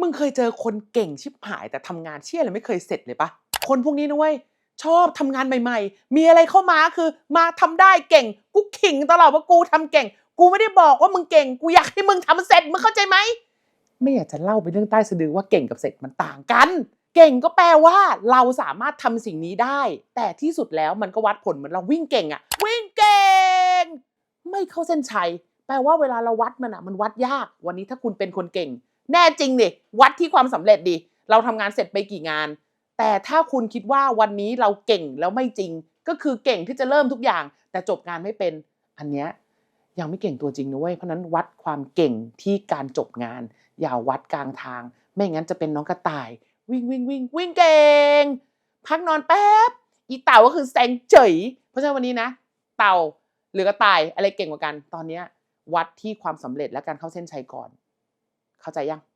มึงเคยเจอคนเก่งชิบหายแต่ทำงานเชี่ยอะไรไม่เคยเสร็จเลยปะคนพวกนี้นะเว้ยชอบทำงานใหม่ ๆ มีอะไรเข้ามาคือมาทำได้เก่งกูขิงตลอดว่ากูทำเก่ง กูไม่ได้บอกว่ามึงเก่ง กูอยากให้มึงทำเสร็จมึงเข้าใจไหมไม่อยากจะเล่าไปเรื่องใต้สะดือว่าเก่งกับเสร็จมันต่างกัน เก่งก็แปลว่าเราสามารถทำสิ่งนี้ได้ แต่ที่สุดแล้วมันก็วัดผลเหมือนเราวิ่งเก่งอะวิ่งเก่ง ไม่เข้าเส้นชัยแปลว่าเวลาเราวัดมันอะมันวัดยาก วันนี้ถ้าคุณเป็นคนเก่ง แน่จริงดิวัดที่ความสำเร็จดิเราทำงานเสร็จไปกี่งาน แต่ถ้าคุณคิดว่าวันนี้เราเก่งแล้วไม่จริง ก็คือเก่งที่จะเริ่มทุกอย่าง แต่จบงานไม่เป็นอันเนี้ยยังไม่เก่งตัวจริงนะเว้ยเพราะนั้นวัดความเก่งที่การจบงาน อย่าวัดกลางทาง ไม่งั้นจะเป็นน้องกระต่าย วิ่งวิ่งวิ่งวิ่งเก่ง พักนอนแป๊บอีเต่าก็คือแซงเฉยเพราะฉะนั้นวันนี้นะ เต่าหรือกระต่ายอะไรเก่งกว่ากัน ตอนเนี้ยวัดที่ความสำเร็จและการเข้าเส้นชัยก่อน เข้าใจยัง